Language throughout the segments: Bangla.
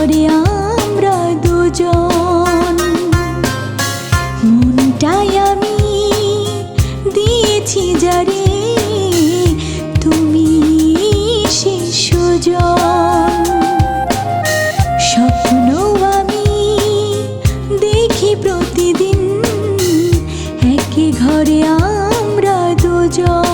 ঘরে আমরা দুজন। মনটাই আমি দিয়েছি যারে তুমি সে সুজন। স্বপ্ন আমি দেখি প্রতিদিন, একে ঘরে আমরা দুজন।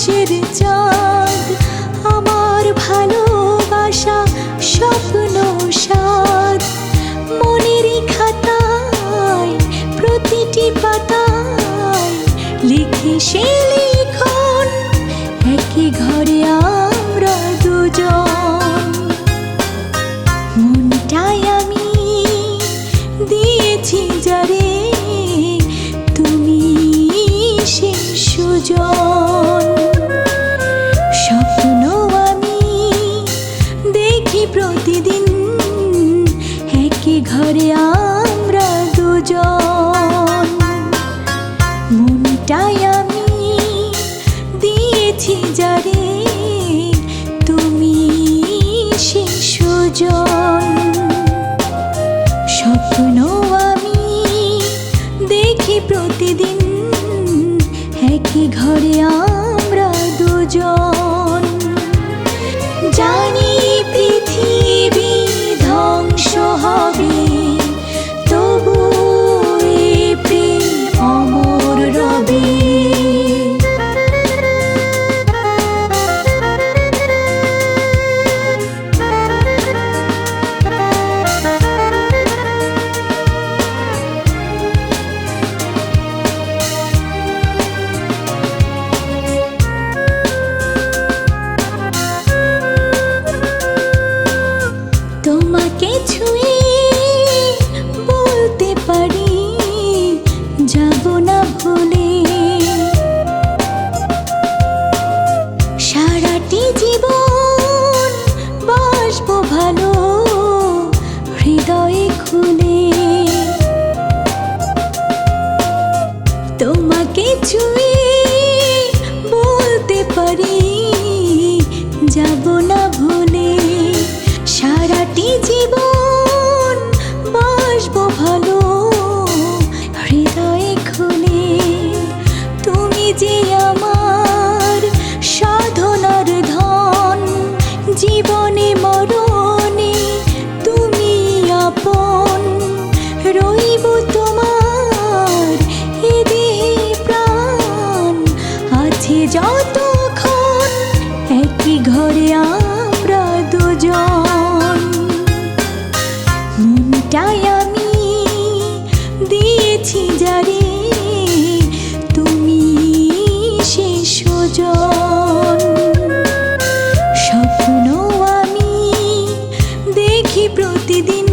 আকাশের চাঁদ আমার ভালোবাসা স্বপ্ন সাদ। মনের খাতায় প্রতিটি পাতায় লিখে সে দিয়েছি যারে তুমি সে সুজন। স্বপ্ন আমি দেখি প্রতিদিন একই ঘরে আমরা না ভুলে সারাটি জীবন বাসব ভালো হৃদয়ে খুলে তুমি যে আমার মনটাই আমি দিয়েছি যারে, তুমি সে সুজন। স্বপ্ন আমি দেখি প্রতিদিন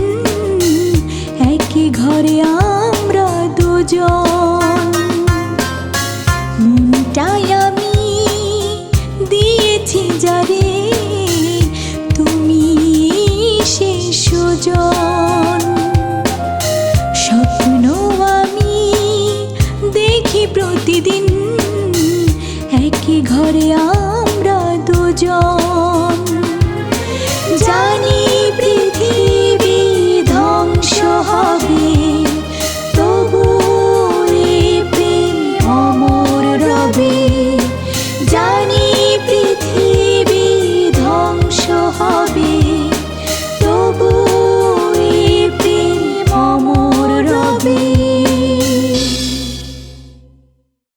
একই ঘরে আমরা দুজন। মনটাই দেখি প্রতিদিন একই ঘরে